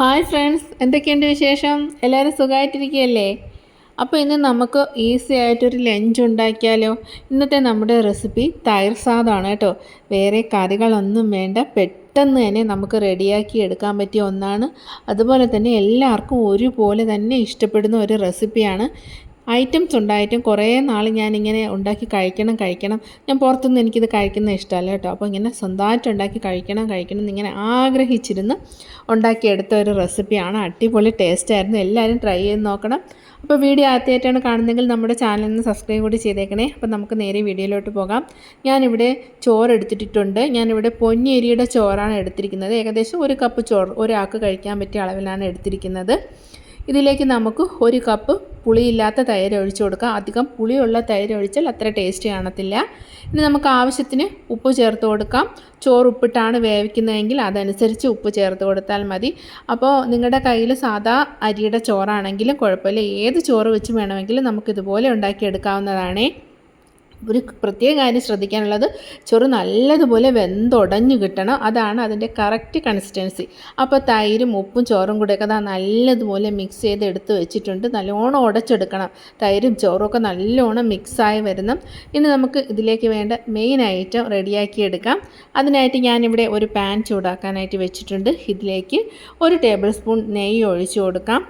Hi friends എന്തൊക്കെയുണ്ട് വിശേഷം? എല്ലാവരും സുഖമായിട്ടിരിക്കുകയല്ലേ അപ്പോൾ ഇന്ന് നമുക്ക് ഈസി ആയിട്ടൊരു ലഞ്ച് ഉണ്ടാക്കിയാലോ? ഇന്നത്തെ നമ്മുടെ റെസിപ്പി തൈർ സാദാണ് കേട്ടോ. വേറെ കറികളൊന്നും വേണ്ട. പെട്ടെന്ന് തന്നെ നമുക്ക് റെഡിയാക്കി എടുക്കാൻ പറ്റിയ ഒന്നാണ്. അതുപോലെ തന്നെ എല്ലാവർക്കും ഒരുപോലെ തന്നെ ഇഷ്ടപ്പെടുന്ന ഒരു റെസിപ്പിയാണ് ഐറ്റംസ് ഉണ്ടായിട്ടും കുറേ നാൾ ഞാനിങ്ങനെ ഉണ്ടാക്കി കഴിക്കണം കഴിക്കണം. ഞാൻ പുറത്തുനിന്ന് എനിക്കിത് കഴിക്കുന്ന ഇഷ്ടമല്ല കേട്ടോ. അപ്പോൾ ഇങ്ങനെ സ്വന്തമായിട്ട് ഉണ്ടാക്കി കഴിക്കണം കഴിക്കണം എന്നിങ്ങനെ ആഗ്രഹിച്ചിരുന്ന്. ഉണ്ടാക്കിയെടുത്ത ഒരു റെസിപ്പിയാണ് അടിപൊളി ടേസ്റ്റ് ആയിരുന്നു. എല്ലാവരും ട്രൈ ചെയ്ത് നോക്കണം. അപ്പോൾ വീഡിയോ ആദ്യമായിട്ടാണ് കാണുന്നതെങ്കിൽ നമ്മുടെ ചാനലിൽ സബ്സ്ക്രൈബ് കൂടി ചെയ്തേക്കണേ. അപ്പോൾ നമുക്ക് നേരെ വീഡിയോയിലോട്ട് പോകാം. ഞാനിവിടെ ചോറ് എടുത്തിട്ടുണ്ട് ഞാനിവിടെ പൊന്നിയരിയുടെ ചോറാണ് എടുത്തിരിക്കുന്നത്. ഏകദേശം ഒരു കപ്പ് ചോറ് ഒരാൾക്ക് കഴിക്കാൻ പറ്റിയ അളവിലാണ് എടുത്തിരിക്കുന്നത്. ഇതിലേക്ക് നമുക്ക് ഒരു കപ്പ് പുളിയില്ലാത്ത തൈര് ഒഴിച്ചു കൊടുക്കാം. അധികം പുളിയുള്ള തൈര് ഒഴിച്ചാൽ അത്ര ടേസ്റ്റ് കാണത്തില്ല. ഇനി നമുക്ക് ആവശ്യത്തിന് ഉപ്പ് ചേർത്ത് കൊടുക്കാം. ചോറ് ഉപ്പിട്ടാണ് വേവിക്കുന്നതെങ്കിൽ അതനുസരിച്ച് ഉപ്പ് ചേർത്ത് കൊടുത്താൽ മതി. അപ്പോൾ നിങ്ങളുടെ കയ്യിൽ സാധാ അരിയുടെ ചോറാണെങ്കിലും കുഴപ്പമില്ല. ഏത് ചോറ് വെച്ച് വേണമെങ്കിലും നമുക്കിതുപോലെ ഉണ്ടാക്കിയെടുക്കാവുന്നതാണേ. ഒരു പ്രത്യേക കാര്യം ശ്രദ്ധിക്കാനുള്ളത് ചോറ് നല്ലതുപോലെ വെന്തുടഞ്ഞു കിട്ടണം. അതാണ് അതിന്റെ കറക്റ്റ് കൺസിസ്റ്റൻസി അപ്പോൾ തൈരും ഉപ്പും ചോറും കൂടെയൊക്കെ അതാ നല്ലതുപോലെ മിക്സ് ചെയ്ത് എടുത്ത് വെച്ചിട്ടുണ്ട്. നല്ലോണം ഉടച്ചെടുക്കണം തൈരും ചോറും ഒക്കെ നല്ലോണം മിക്സായി വരുന്നു ഇനി നമുക്ക് ഇതിലേക്ക് വേണ്ട മെയിൻ ഐറ്റം റെഡിയാക്കി എടുക്കാം. അതിനായിട്ട് ഞാനിവിടെ ഒരു പാൻ ചൂടാക്കാനായിട്ട് വെച്ചിട്ടുണ്ട്. ഇതിലേക്ക് ഒരു ടേബിൾ സ്പൂൺ നെയ്യ് ഒഴിച്ചു കൊടുക്കാം.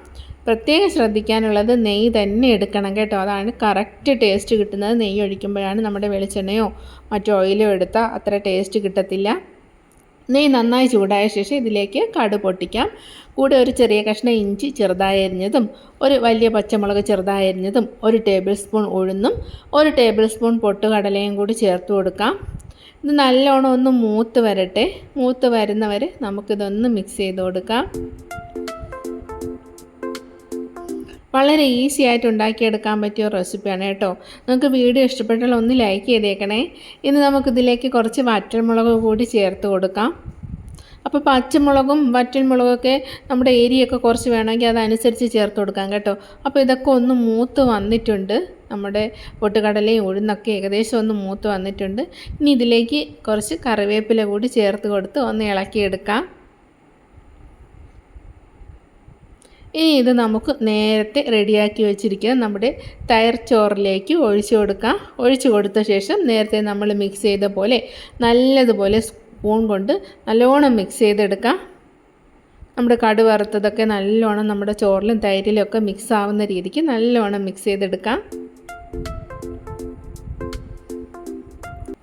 പ്രത്യേകം ശ്രദ്ധിക്കാനുള്ളത് നെയ്യ് തന്നെ എടുക്കണം കേട്ടോ. അതാണ് കറക്റ്റ് ടേസ്റ്റ് കിട്ടുന്നത്. നെയ്യ് ഒഴിക്കുമ്പോഴാണ് നമ്മുടെ വെളിച്ചെണ്ണയോ മറ്റു ഓയിലോ എടുത്താൽ അത്ര ടേസ്റ്റ് കിട്ടത്തില്ല. നെയ്യ് നന്നായി ചൂടായ ശേഷം ഇതിലേക്ക് കടു പൊട്ടിക്കാം. കൂടെ ഒരു ചെറിയ കഷ്ണം ഇഞ്ചി ചെറുതായി അരിഞ്ഞതും ഒരു വലിയ പച്ചമുളക് ചെറുതായി അരിഞ്ഞതും ഒരു ടേബിൾ സ്പൂൺ ഉഴുന്നും ഒരു ടേബിൾ സ്പൂൺ പൊട്ടുകടലയും കൂടി ചേർത്ത് കൊടുക്കാം. ഇത് നല്ലോണം ഒന്ന് മൂത്ത് വരട്ടെ. മൂത്ത് വരുന്നവരെ നമുക്കിതൊന്ന് മിക്സ് ചെയ്ത് കൊടുക്കാം. വളരെ ഈസി ആയിട്ട് ഉണ്ടാക്കിയെടുക്കാൻ പറ്റിയ റെസിപ്പിയാണ് കേട്ടോ. നിങ്ങൾക്ക് വീഡിയോ ഇഷ്ടപ്പെട്ടാൽ ഒന്ന് ലൈക്ക് ചെയ്തേക്കണേ. ഇനി നമുക്കിതിലേക്ക് കുറച്ച് വറ്റൽമുളക് കൂടി ചേർത്ത് കൊടുക്കാം. അപ്പോൾ പച്ചമുളകും വറ്റൽമുളകൊക്കെ നമ്മുടെ ഏരിയൊക്കെ കുറച്ച് വേണമെങ്കിൽ അതനുസരിച്ച് ചേർത്ത് കൊടുക്കാം കേട്ടോ. അപ്പോൾ ഇതൊക്കെ ഒന്ന് മൂത്ത് വന്നിട്ടുണ്ട്. നമ്മുടെ പൊട്ടുകടലയും ഉഴുന്നൊക്കെ ഏകദേശം ഒന്ന് മൂത്ത് വന്നിട്ടുണ്ട്. ഇനി ഇതിലേക്ക് കുറച്ച് കറിവേപ്പില കൂടി ചേർത്ത് കൊടുത്ത് ഒന്ന് ഇളക്കിയെടുക്കാം. ഇനി ഇത് നമുക്ക് നേരത്തെ റെഡിയാക്കി വെച്ചിരിക്കുന്ന നമ്മുടെ തയർ ചോറിലേക്ക് ഒഴിച്ചു കൊടുക്കാം. ഒഴിച്ചു കൊടുത്ത ശേഷം നേരത്തെ നമ്മൾ മിക്സ് ചെയ്ത പോലെ നല്ലതുപോലെ സ്പൂൺ കൊണ്ട് നല്ലോണം മിക്സ് ചെയ്തെടുക്കാം. നമ്മുടെ കടു വറുത്തതൊക്കെ നല്ലോണം നമ്മുടെ ചോറിലും തൈരിലും ഒക്കെ മിക്സ് ആവുന്ന രീതിക്ക് നല്ലോണം മിക്സ് ചെയ്തെടുക്കാം.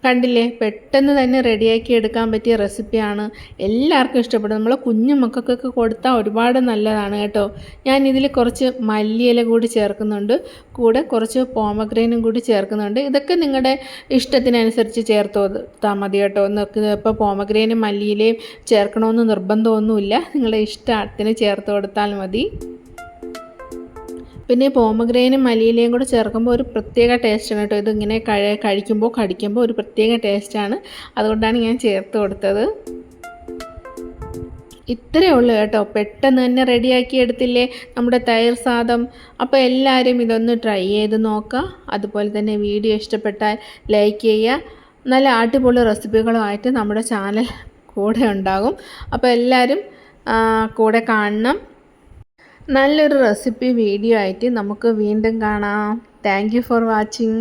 കണ്ടില്ലേ? പെട്ടെന്ന് തന്നെ റെഡിയാക്കി എടുക്കാൻ പറ്റിയ റെസിപ്പിയാണ്. എല്ലാവർക്കും ഇഷ്ടപ്പെടും. നമ്മൾ കുഞ്ഞു മക്കൾക്കൊക്കെ കൊടുത്താൽ ഒരുപാട് നല്ലതാണ് കേട്ടോ. ഞാൻ ഇതിൽ കുറച്ച് മല്ലിയില കൂടി ചേർക്കുന്നുണ്ട്. കൂടെ കുറച്ച് പോമഗ്രൈനും കൂടി ചേർക്കുന്നുണ്ട്. ഇതൊക്കെ നിങ്ങളുടെ ഇഷ്ടത്തിനനുസരിച്ച് ചേർത്ത്. കൊടുത്താൽ മതി കേട്ടോ. ഇപ്പോൾ പോമഗ്രൈനും മല്ലിയിലയും ചേർക്കണമെന്ന് നിർബന്ധമൊന്നുമില്ല. നിങ്ങളുടെ ഇഷ്ടത്തിന് ചേർത്ത് കൊടുത്താൽ മതി. പിന്നെ പോമഗ്രേനും മല്ലിയിലയും കൂടെ ചേർക്കുമ്പോൾ ഒരു പ്രത്യേക ടേസ്റ്റാണ് കേട്ടോ. ഇതിങ്ങനെ കഴി കഴിക്കുമ്പോൾ കടിക്കുമ്പോൾ ഒരു പ്രത്യേക ടേസ്റ്റാണ് അതുകൊണ്ടാണ് ഞാൻ ചേർത്ത് കൊടുത്തത്. ഇത്രയേ ഉള്ളൂ കേട്ടോ. പെട്ടെന്ന് തന്നെ റെഡിയാക്കി എടുത്തില്ലേ നമ്മുടെ തൈർ സാദം. അപ്പോൾ എല്ലാവരും ഇതൊന്ന് ട്രൈ ചെയ്ത് നോക്കുക. അതുപോലെ തന്നെ വീഡിയോ ഇഷ്ടപ്പെട്ടാൽ ലൈക്ക് ചെയ്യുക. നല്ല അടിപൊളി റെസിപ്പികളുമായിട്ട് നമ്മുടെ ചാനൽ കൂടെ ഉണ്ടാകും. അപ്പോൾ എല്ലാവരും കൂടെ കാണണം. നല്ലൊരു റെസിപ്പി വീഡിയോ ആയിട്ട് നമുക്ക് വീണ്ടും കാണാം. Thank for watching